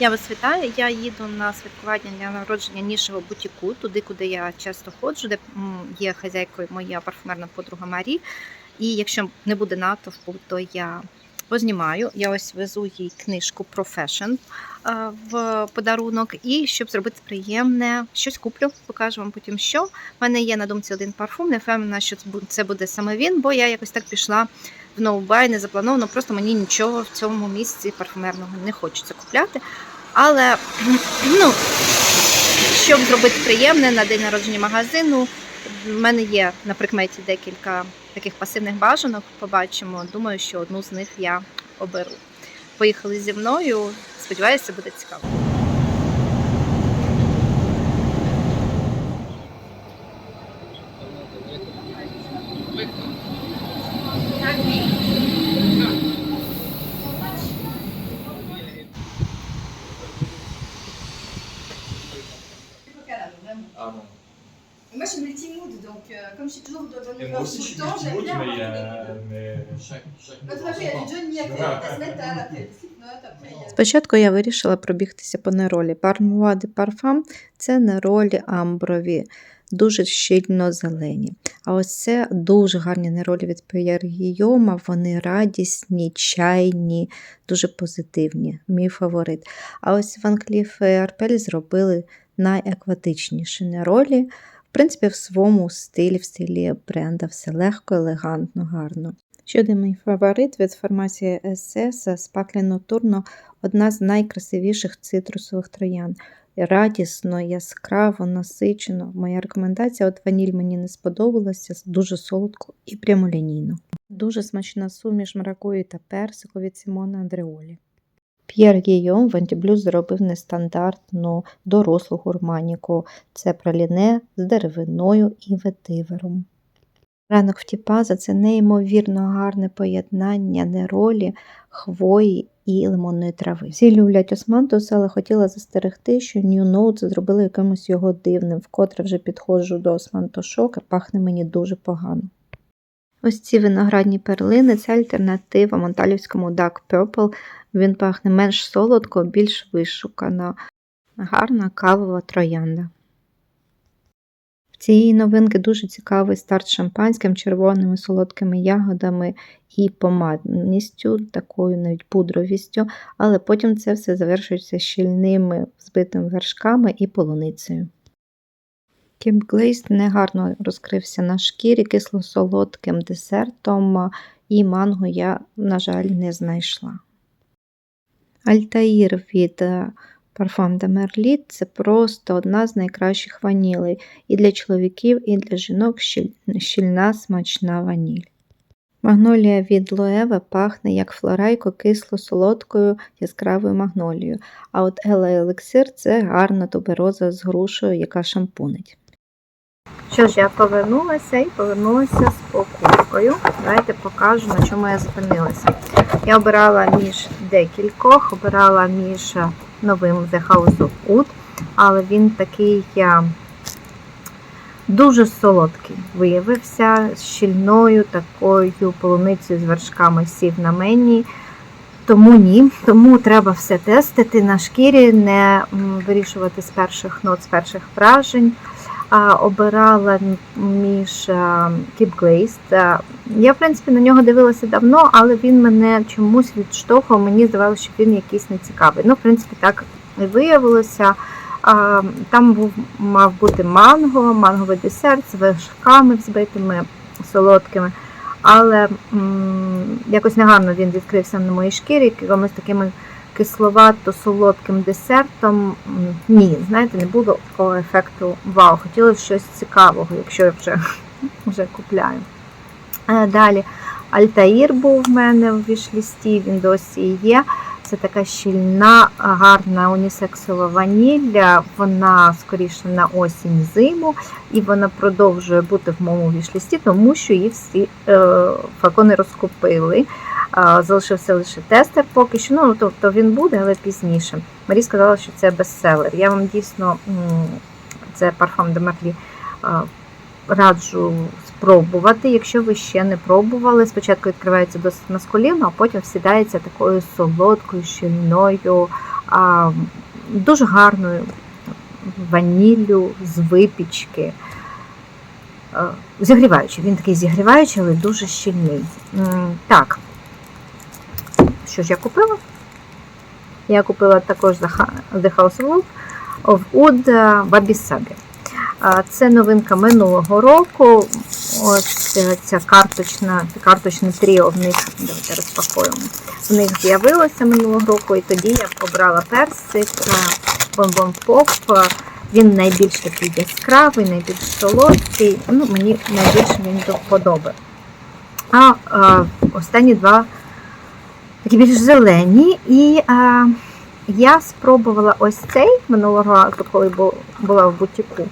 Я вас вітаю. Я їду на святкування дня народження нішого бутіку, туди, куди я часто ходжу, де є хазяйкою моя парфумерна подруга Марі. І якщо не буде натовпу, то я познімаю. Я ось везу їй книжку про фешн е, в подарунок. І щоб зробити приємне, щось куплю, покажу вам потім, що. У мене є на думці один парфум. Не впевнена, що це буде саме він, бо я якось так пішла в ноубай, не заплановано. Просто мені нічого в цьому місці парфумерного не хочеться купляти. Але ну, щоб зробити приємне на день народження магазину, в мене є на прикметі декілька таких пасивних бажанок. Побачимо. Думаю, що одну з них я оберу. Поїхали зі мною. Сподіваюся, буде цікаво. Euh, comme je suis toujours de bonne humeur tout le temps, j'aime bien avoir euh, des mais chaque, chaque toute façon, il y a du Johnny après, Ouais. la death metal, après le slipknot, après il y a... Спочатку я вирішила пробігтися по неролі. Пармуа де парфам це неролі амброві, дуже щільно зелені. А ось це дуже гарні неролі від П'єр Гійома. Вони радісні, чайні, дуже позитивні. Мій фаворит. А ось Ван Кліф і Арпель зробили найекватичніші неролі. Принципі, в своєму стилі, в стилі бренда, все легко, елегантно, гарно. Щодо мій фаворит від формації SS Спаклі Нотурно одна з найкрасивіших цитрусових троян. Радісно, яскраво, насичено. Моя рекомендація от ваніль мені не сподобалася, дуже солодко і прямолінійно. Дуже смачна суміш маракуї та персику від Сімона Андреолі. П'єр Гійом в зробив нестандартну дорослу гурманіку. Це праліне з деревиною і ветивером. Ранок в Тіпаза це неймовірно гарне поєднання неролі, хвої і лимонної трави. Всі люблять османтус, але хотіла застерегти, що New Notes зробили якимось його дивним, вкотре вже підходжу до османтошок, а пахне мені дуже погано. Ось ці виноградні перлини це альтернатива монталівському Dark Purple. Він пахне менш солодко, більш вишукано. Гарна кавова троянда. В цієї новинки дуже цікавий старт шампанським, червоними солодкими ягодами і помадністю, такою навіть пудровістю, але потім це все завершується щільними збитими вершками і полуницею. Кіп Глейст негарно розкрився на шкірі кисло-солодким десертом, і манго я, на жаль, не знайшла. Альтаїр від Parfum de Merlit – це просто одна з найкращих ванілей і для чоловіків, і для жінок щільна смачна ваніль. Магнолія від Лоеве пахне як флорайко кисло-солодкою яскравою магнолією, а от Ела Елексир це гарна тубероза з грушею, яка шампунить. Що ж, я повернулася і повернулася з покупкою. Давайте покажу, на чому я зупинилася. Я обирала між декількох, обирала між новим The House of Wood, але він такий дуже солодкий. Виявився з щільною такою полуницею з вершками сів на мені. Тому ні. Тому треба все тестити на шкірі, не вирішувати з перших нот, з перших вражень. Обирала між Keep Glazed. А, Я, в принципі, на нього дивилася давно, але він мене чомусь відштовхував. Мені здавалося, що він якийсь нецікавий. Ну, в принципі, так і виявилося. Там був, мав бути манго, манговий десерт з вершками взбитими солодкими. Але м, якось негарно він відкрився на моїй шкірі, якимось такими кисловато-солодким десертом. Ні, знаєте, не було такого ефекту вау. Хотілося щось цікавого, якщо я вже, вже купляю. Е, Далі Альтаїр був в мене в вішлісті, він досі є. Це така щільна, гарна унісексова ванілля. Вона скоріше на осінь зиму, і вона продовжує бути в моєму вішлісті, тому що її всі е, флакони розкупили. Залишився лише тестер поки що. Ну, тобто він буде, але пізніше. Марі сказала, що це бестселер. Я вам дійсно це парфум де Марлі раджу спробувати, якщо ви ще не пробували. Спочатку відкривається досить маскулінно, а потім всідається такою солодкою, щільною дуже гарною ваніллю з випічки. Зігріваючий. Він такий зігріваючий, але дуже щільний. Так. Що ж я купила? Я купила також The House of of Wood е, Wabi Sabi. А, Це новинка минулого року. Ось е, ця карточна, карточне тріо в них, давайте розпакуємо. В них з'явилося минулого року, і тоді я обрала персик Бомбон Поп. Він найбільш такий яскравий, найбільш солодкий. Ну, мені найбільше він до вподоби. А, а останні два такі більш зелені. І а, я спробувала ось цей минулого разу, коли бу- була в бутіку.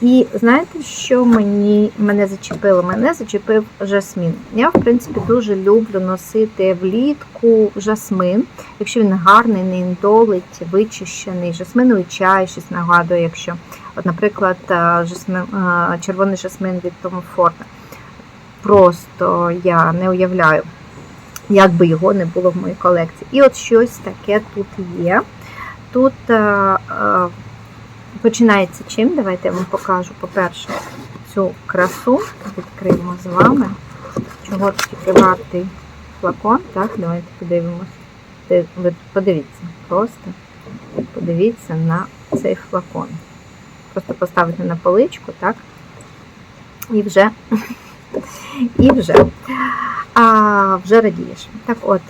І знаєте, що мені, мене зачепило? Мене зачепив жасмін. Я, в принципі, дуже люблю носити влітку жасмин. Якщо він гарний, не індолить, вичищений, жасминовий чай, щось нагадує, якщо, от, наприклад, жасмин, червоний жасмин від Тому Форта. Просто я не уявляю, як би його не було в моїй колекції. І от щось таке тут є. Тут е, е, починається чим? Давайте я вам покажу, по-перше, цю красу відкриємо з вами. Чого тільки вартий флакон, так? Давайте подивимось. Ви подивіться, просто подивіться на цей флакон. Просто поставити на поличку, так? І вже, і вже, а, вже радієш. Так от,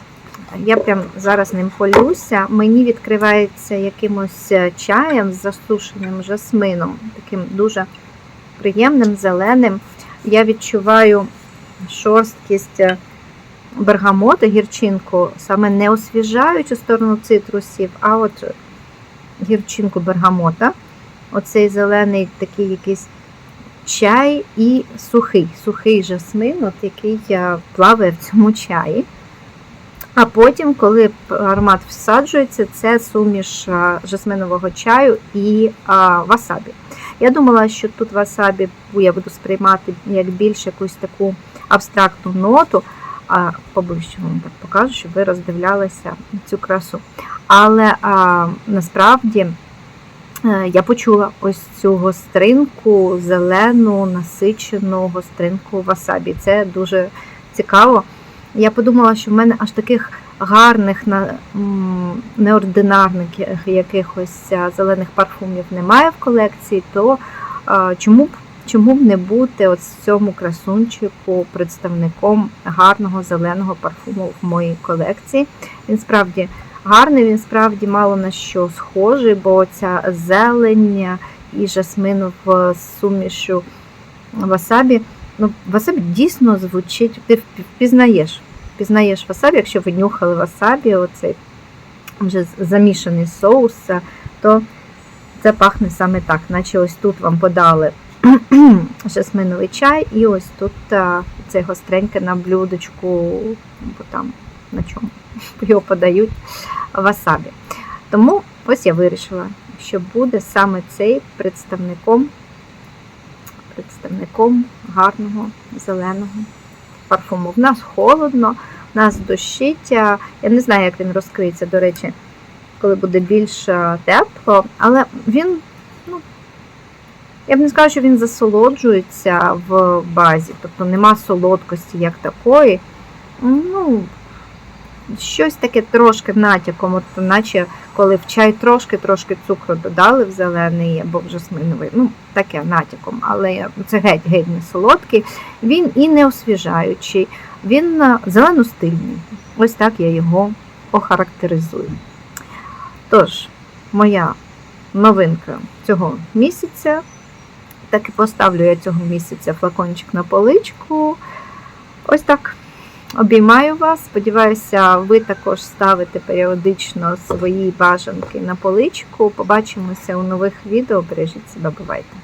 я прям зараз ним полюся. Мені відкривається якимось е, чаєм з засушеним жасмином, таким дуже приємним, зеленим. Я відчуваю шорсткість е, бергамоту, гірчинку, саме не освіжаючу сторону цитрусів, а от гірчинку бергамота. Оцей зелений такий якийсь чай і сухий, сухий жасмин, от який плаває в цьому чаї. А потім, коли аромат всаджується, це суміш жасминового чаю і а, васабі. Я думала, що тут васабі я буду сприймати як більш якусь таку абстрактну ноту, а поближче вам так покажу, щоб ви роздивлялися цю красу. Але а, насправді я почула ось цю гостринку, зелену, насичену гостринку васабі. Це дуже цікаво. Я подумала, що в мене аж таких гарних, неординарних якихось зелених парфумів немає в колекції, то чому б чому б не бути от цьому красунчику представником гарного зеленого парфуму в моїй колекції? Він справді гарний, він справді мало на що схожий, бо ця зелень і жасмин в сумішу васабі. Ну, васабі дійсно звучить, ти впізнаєш. Впізнаєш васабі, якщо ви нюхали васабі, оцей вже замішаний соус, то це пахне саме так, наче ось тут вам подали жасминовий чай, і ось тут а, це гостреньке на блюдочку, бо там на чому його подають васабі. Тому ось я вирішила, що буде саме цей представником представником гарного зеленого парфуму. В нас холодно, в нас дощить. Я не знаю, як він розкриється, до речі, коли буде більш тепло, але він, ну, я б не сказала, що він засолоджується в базі, тобто нема солодкості як такої. Ну, щось таке трошки натяком, от наче коли в чай трошки-трошки цукру додали в зелений або в жасминовий, ну таке натяком, але це геть-геть не солодкий. Він і не освіжаючий, він а, зелено-стильний. Ось так я його охарактеризую. Тож, моя новинка цього місяця. Так і поставлю я цього місяця флакончик на поличку. Ось так. Обіймаю вас. Сподіваюся, ви також ставите періодично свої бажанки на поличку. Побачимося у нових відео. Бережіть себе, бувайте!